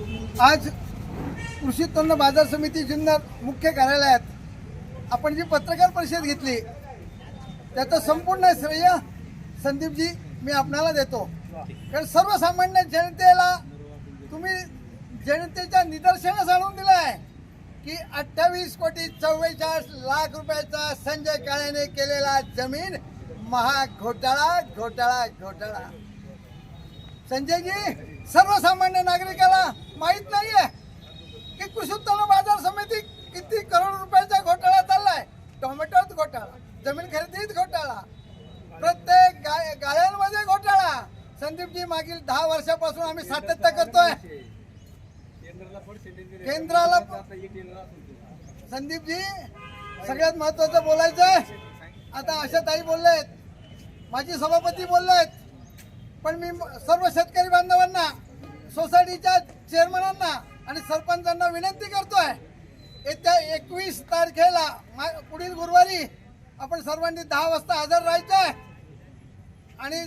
आज कृषी उत्पन्न बाजार समिती जुन्नर मुख्य कार्यालयात आपण जी पत्रकार परिषद घेतली त्याचं संपूर्ण श्रेय संदीपजी मी आपणाला देतो. कारण सर्वसामान्य जनतेला तुम्ही जनतेच्या निदर्शनास आणून दिलं आहे की अठ्ठावीस कोटी चव्वेचाळीस लाख रुपयाचा संजय काळेने केलेला जमीन महा घोटाळा घोटाळा घोटाळा. संजयजी सर्वसामान्य नागरिकाला माहीत नाहीये की कृषी उत्पन्न बाजार समिती किती करोड रुपयाचा घोटाळा चाललाय. टोमॅटोत घोटाळा जमीन खरेदीत घोटाळा प्रत्येक गाय गायांमध्ये घोटाळा. संदीपजी मागील दहा वर्षापासून आम्ही सातत्य करतोय. केंद्राला संदीपजी सगळ्यात महत्वाचं बोलायचं आहे आता अशा ताई बोललेत माझी सभापती बोललेत. पण मी सर्व शेतकरी बांधवांना सोसायटीच्या चेअरमनांना आणि सरपंचांना विनंती करतोय येत्या एकवीस तारखेला मा- पुढील गुरुवारी आपण सर्वांनी दहा वाजता हजर राहायचं आहे आणि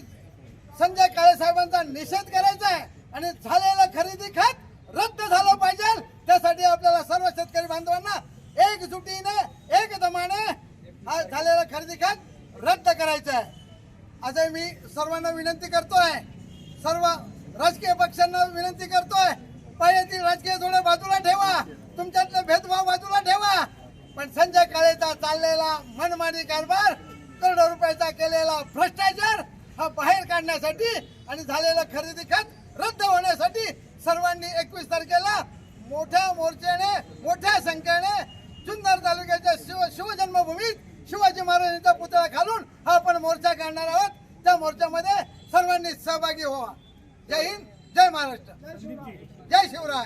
संजय काळे साहेबांचा निषेध करायचा आहे आणि झालेलं खरेदी खत रद्द झालं पाहिजे. त्यासाठी आपल्याला सर्व शेतकरी बांधवांना एकजुटीने एकदमाने हा झालेला खरेदी खत रद्द करायचं आहे असे मी सर्वांना विनंती करतोय. सर्व राजकीय पक्षांना विनंती करतोय. पायातील राजकीय धोरण बाजूला ठेवा. तुमच्यातले भेदभाव बाजूला ठेवा. पण संजय काळेचा चाललेला मनमानी कारभार करोडो रुपयाचा केलेला भ्रष्टाचार हा बाहेर काढण्यासाठी आणि झालेला खरेदी खत रद्द होण्यासाठी सर्वांनी एकवीस तारखेला मोठ्या मोर्चाने मोठ्या संख्येने जुन्नर तालुक्याच्या शिव शिवजन्मभूमीत शिवाजी महाराजांचा पुतळा घालून हा आपण मोर्चा काढणार आहोत. त्या मोर्चामध्ये सर्वांनी सहभागी व्हा जय हिंद जय महाराष्ट्र. जय शिवराय.